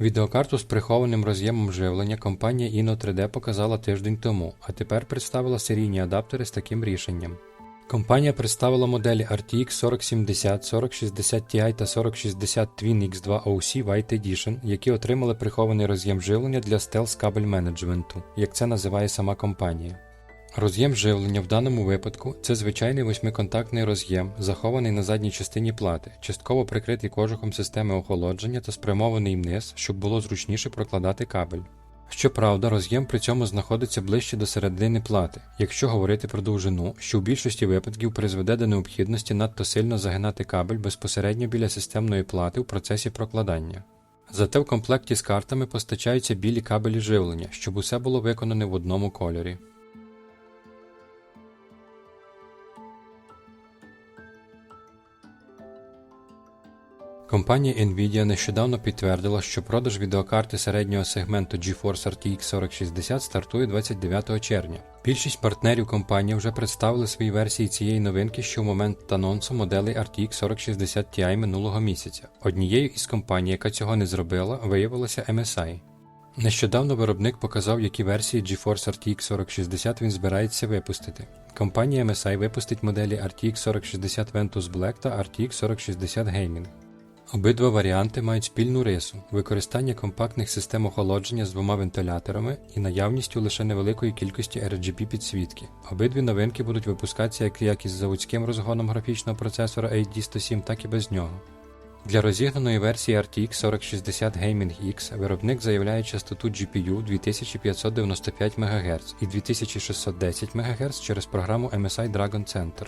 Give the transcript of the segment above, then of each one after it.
Відеокарту з прихованим роз'ємом живлення компанія Inno 3D показала тиждень тому, а тепер представила серійні адаптери з таким рішенням. Компанія представила моделі RTX 4070, 4060 Ti та 4060 Twin X2 OC White Edition, які отримали прихований роз'єм живлення для стелс кабель менеджменту, як це називає сама компанія. Роз'єм живлення в даному випадку це звичайний восьмиконтактний роз'єм, захований на задній частині плати, частково прикритий кожухом системи охолодження та спрямований вниз, щоб було зручніше прокладати кабель. Щоправда, роз'єм при цьому знаходиться ближче до середини плати, якщо говорити про довжину, що в більшості випадків призведе до необхідності надто сильно загинати кабель безпосередньо біля системної плати у процесі прокладання. Зате в комплекті з картами постачаються білі кабелі живлення, щоб усе було виконане в одному кольорі. Компанія Nvidia нещодавно підтвердила, що продаж відеокарти середнього сегменту GeForce RTX 4060 стартує 29 червня. Більшість партнерів компанії вже представили свої версії цієї новинки ще в момент анонсу моделей RTX 4060 Ti минулого місяця. Однією із компаній, яка цього не зробила, виявилася MSI. Нещодавно виробник показав, які версії GeForce RTX 4060 він збирається випустити. Компанія MSI випустить моделі RTX 4060 Ventus Black та RTX 4060 Gaming. Обидва варіанти мають спільну рису використання компактних систем охолодження з двома вентиляторами і наявністю лише невеликої кількості RGB підсвітки. Обидві новинки будуть випускатися як, як із заводським розгоном графічного процесора HD107, так і без нього. Для розігнаної версії RTX 4060 Gaming X виробник заявляє частоту GPU 2595 МГц і 2610 МГц через програму MSI Dragon Center.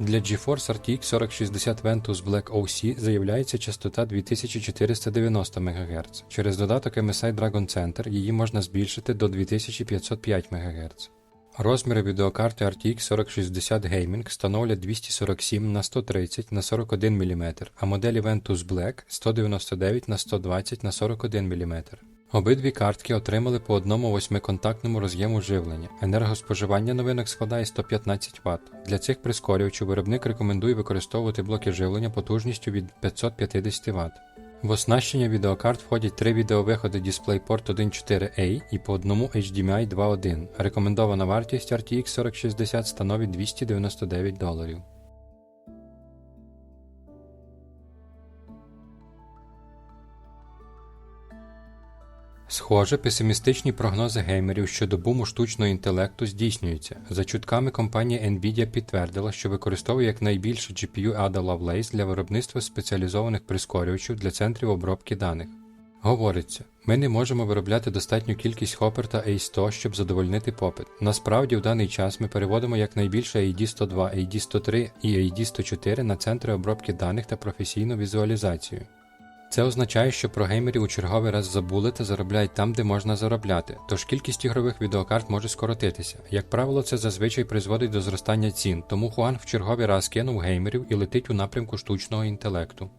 Для GeForce RTX 4060 Ventus Black OC заявляється частота 2490 МГц. Через додаток MSI Dragon Center її можна збільшити до 2505 МГц. Розміри відеокарти RTX 4060 Gaming становлять 247 на 130 на 41 мм, а моделі Ventus Black 199 на 120 на 41 мм. Обидві картки отримали по одному восьмиконтактному роз'єму живлення. Енергоспоживання новинок складає 115 Вт. Для цих прискорювачів виробник рекомендує використовувати блоки живлення потужністю від 550 Вт. В оснащення відеокарт входять три відеовиходи DisplayPort 1.4a і по одному HDMI 2.1. Рекомендована вартість RTX 4060 становить 299 доларів. Схоже, песимістичні прогнози геймерів щодо буму штучного інтелекту здійснюються. За чутками компанія Nvidia підтвердила, що використовує якнайбільше GPU Ada Lovelace для виробництва спеціалізованих прискорювачів для центрів обробки даних. Говориться, ми не можемо виробляти достатню кількість Hopper та A100, щоб задовольнити попит. Насправді, в даний час ми переводимо якнайбільше AD102, AD103 і AD104 на центри обробки даних та професійну візуалізацію. Це означає, що про геймерів у черговий раз забули та заробляють там, де можна заробляти, тож кількість ігрових відеокарт може скоротитися. Як правило, це зазвичай призводить до зростання цін, тому Хуан в черговий раз кинув геймерів і летить у напрямку штучного інтелекту.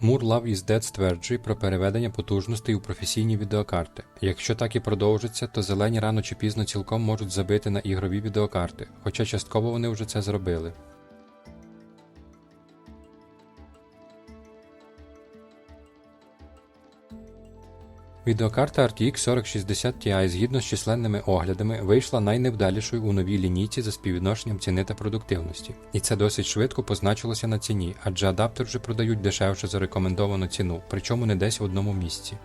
Мур Love is Dead стверджує про переведення потужностей у професійні відеокарти. Якщо так і продовжиться, то зелені рано чи пізно цілком можуть забити на ігрові відеокарти, хоча частково вони вже це зробили. Відеокарта RTX 4060 Ti згідно з численними оглядами вийшла найневдалішою у новій лінійці за співвідношенням ціни та продуктивності, і це досить швидко позначилося на ціні, адже адаптер вже продають дешевше за рекомендовану ціну, причому не десь в одному місці.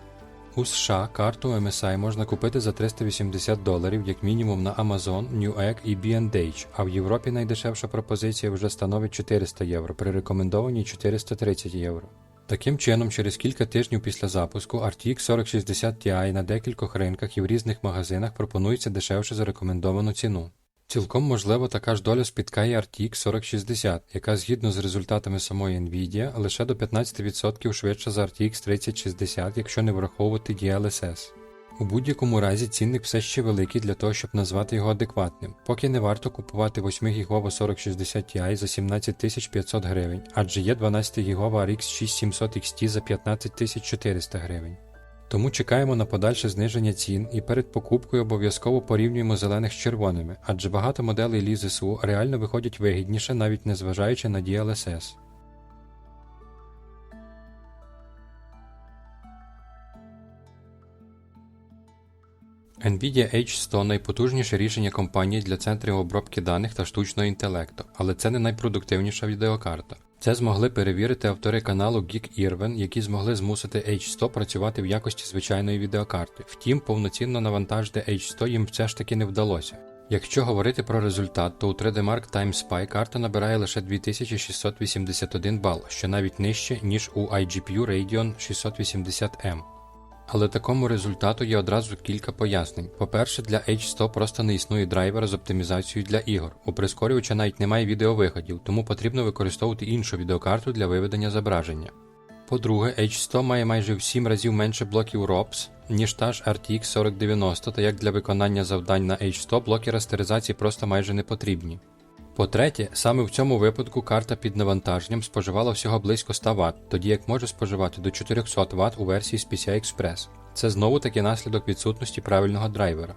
У США карту MSI можна купити за 380 доларів як мінімум на Amazon, Newegg і B&H, а в Європі найдешевша пропозиція вже становить 400 євро при рекомендованій 430 євро. Таким чином, через кілька тижнів після запуску RTX 4060 Ti на декількох ринках і в різних магазинах пропонується дешевше за рекомендовану ціну. Цілком можливо така ж доля спіткає RTX 4060, яка згідно з результатами самої Nvidia лише до 15% швидша за RTX 3060, якщо не враховувати DLSS. У будь-якому разі цінник все ще великий для того, щоб назвати його адекватним, поки не варто купувати 8 гігову 4060 Ti за 17500 гривень, адже є 12 гігова RX 6700 XT за 15400 гривень. Тому чекаємо на подальше зниження цін і перед покупкою обов'язково порівнюємо зелених з червоними, адже багато моделей Лі ЗСУ реально виходять вигідніше, навіть незважаючи на DLSS. NVIDIA H100 найпотужніше рішення компанії для центрів обробки даних та штучного інтелекту, але це не найпродуктивніша відеокарта. Це змогли перевірити автори каналу Geek Irvin, які змогли змусити H100 працювати в якості звичайної відеокарти. Втім, повноцінно навантажити H100 їм все ж таки не вдалося. Якщо говорити про результат, то у 3D Mark Time Spy карта набирає лише 2681 бал, що навіть нижче, ніж у iGPU Radeon 680M. Але такому результату є одразу кілька пояснень. По-перше, для H100 просто не існує драйвера з оптимізацією для ігор. У прискорювача навіть немає відеовиходів, тому потрібно використовувати іншу відеокарту для виведення зображення. По-друге, H100 має майже в 7 разів менше блоків ROPS, ніж та ж RTX 4090, та як для виконання завдань на H100 блоки растеризації просто майже не потрібні. По-третє, саме в цьому випадку карта під навантаженням споживала всього близько 100 Вт, тоді як може споживати до 400 Вт у версії з PCI Express. Це знову таки наслідок відсутності правильного драйвера.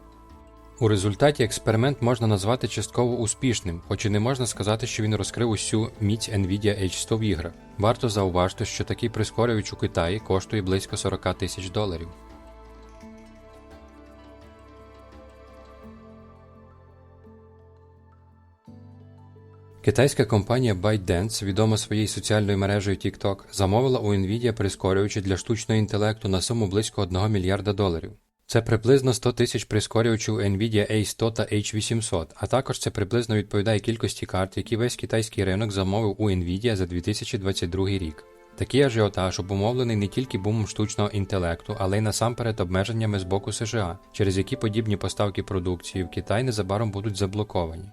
У результаті експеримент можна назвати частково успішним, хоч і не можна сказати, що він розкрив усю міць Nvidia H100 в іграх. Варто зауважити, що такий прискорювач у Китаї коштує близько 40 тисяч доларів. Китайська компанія ByteDance, відома своєю соціальною мережею TikTok, замовила у Nvidia прискорювачі для штучного інтелекту на суму близько 1 мільярда доларів. Це приблизно 100 тисяч прискорювачів Nvidia A100 та H800, а також це приблизно відповідає кількості карт, які весь китайський ринок замовив у Nvidia за 2022 рік. Такий ажіотаж обумовлений не тільки бумом штучного інтелекту, але й насамперед обмеженнями з боку США, через які подібні поставки продукції в Китай незабаром будуть заблоковані.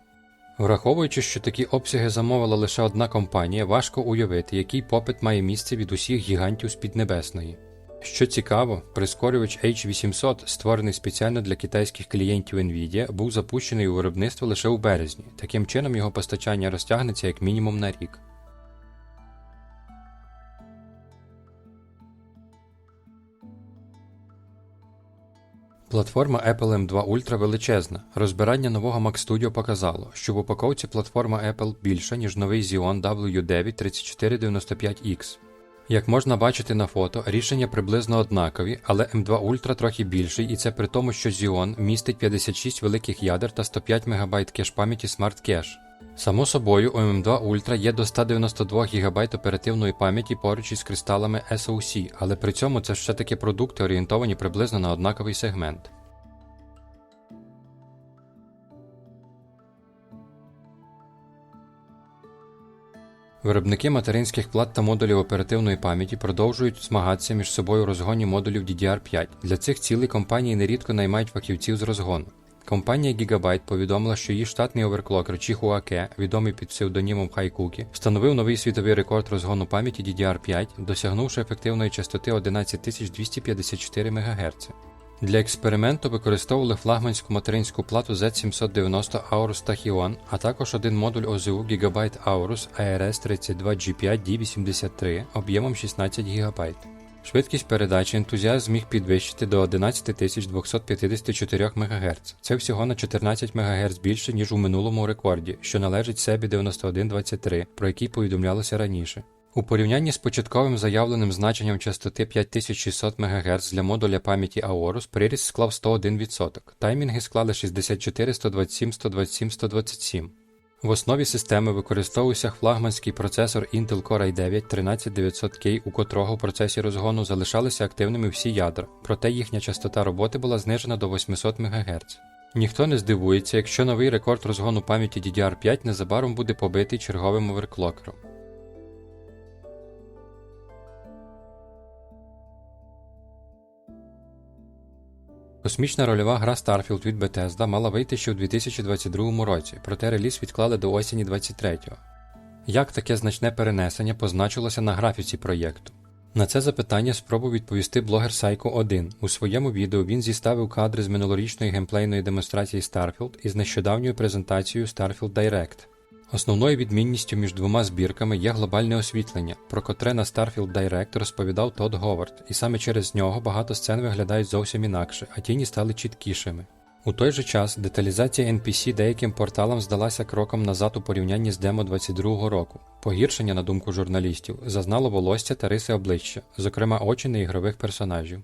Враховуючи, що такі обсяги замовила лише одна компанія, важко уявити, який попит має місце від усіх гігантів з Піднебесної. Що цікаво, прискорювач H800, створений спеціально для китайських клієнтів Nvidia, був запущений у виробництво лише у березні. Таким чином його постачання розтягнеться як мінімум на рік. Платформа Apple M2 Ultra величезна. Розбирання нового Mac Studio показало, що в упаковці платформа Apple більша, ніж новий Xeon W9 3495X. Як можна бачити на фото, рішення приблизно однакові, але M2 Ultra трохи більший, і це при тому, що Xeon містить 56 великих ядер та 105 МБ кеш пам'яті Smart Cache. Само собою, у M2 Ultra є до 192 ГБ оперативної пам'яті поруч із кристалами SoC, але при цьому це ще таки продукти орієнтовані приблизно на однаковий сегмент. Виробники материнських плат та модулів оперативної пам'яті продовжують змагатися між собою у розгоні модулів DDR5. Для цих цілей компанії нерідко наймають фахівців з розгону. Компанія Gigabyte повідомила, що її штатний оверклокер Чихуаке, відомий під псевдонімом Хайкукі, встановив новий світовий рекорд розгону пам'яті DDR5, досягнувши ефективної частоти 11254 МГц. Для експерименту використовували флагманську материнську плату Z790 Aorus Tachyon, а також один модуль ОЗУ Gigabyte Aorus ARS32G5D83 об'ємом 16 ГБ. Швидкість передачі ентузіаст зміг підвищити до 11254 МГц. Це всього на 14 МГц більше, ніж у минулому рекорді, що належить Себі 9123, про який повідомлялося раніше. У порівнянні з початковим заявленим значенням частоти 5600 МГц для модуля пам'яті Aorus приріст склав 101%. Таймінги склали 64, 127, 127, 127. В основі системи використовувався флагманський процесор Intel Core i9 13900K, у котрого в процесі розгону залишалися активними всі ядра, проте їхня частота роботи була знижена до 800 МГц. Ніхто не здивується, якщо новий рекорд розгону пам'яті DDR5 незабаром буде побитий черговим оверклокером. Космічна рольова гра Starfield від Bethesda мала вийти ще у 2022 році, проте реліз відклали до осені 23-го. Як таке значне перенесення позначилося на графіці проєкту? На це запитання спробував відповісти блогер Psycho 1. У своєму відео він зіставив кадри з минулорічної геймплейної демонстрації Starfield із нещодавньою презентацією Starfield Direct. Основною відмінністю між двома збірками є глобальне освітлення, про котре на Starfield Direct розповідав Тодд Говард, і саме через нього багато сцен виглядають зовсім інакше, а тіні стали чіткішими. У той же час деталізація NPC деяким порталам здалася кроком назад у порівнянні з демо 22-го року. Погіршення, на думку журналістів, зазнало волосся та риси обличчя, зокрема очі неігрових персонажів.